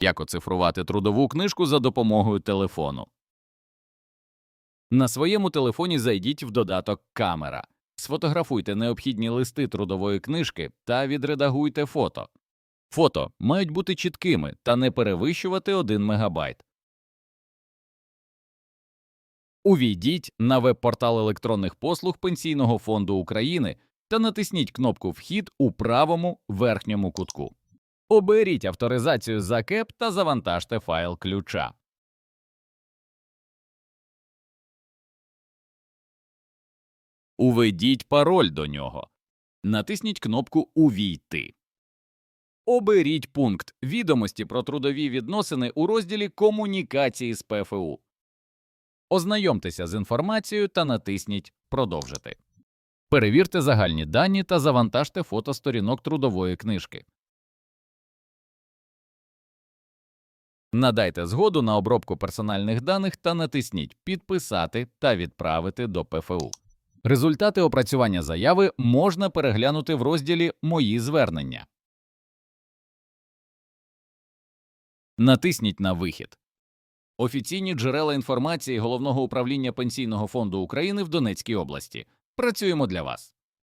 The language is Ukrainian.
Як оцифрувати трудову книжку за допомогою телефону. На своєму телефоні зайдіть в додаток Камера, сфотографуйте необхідні листи трудової книжки та відредагуйте фото. Фото мають бути чіткими та не перевищувати 1 мегабайт. Увійдіть на веб-портал електронних послуг Пенсійного фонду України та натисніть кнопку Вхід у правому верхньому кутку. Оберіть авторизацію за КЕП та завантажте файл ключа. Уведіть пароль до нього. Натисніть кнопку Увійти. Оберіть пункт Відомості про трудові відносини у розділі Комунікації з ПФУ. Ознайомтеся з інформацією та натисніть Продовжити. Перевірте загальні дані та завантажте фото сторінок трудової книжки. Надайте згоду на обробку персональних даних та натисніть Підписати та відправити до ПФУ. Результати опрацювання заяви можна переглянути в розділі Мої звернення. Натисніть на Вихід. Офіційні джерела інформації Головного управління Пенсійного фонду України в Донецькій області. Працюємо для вас.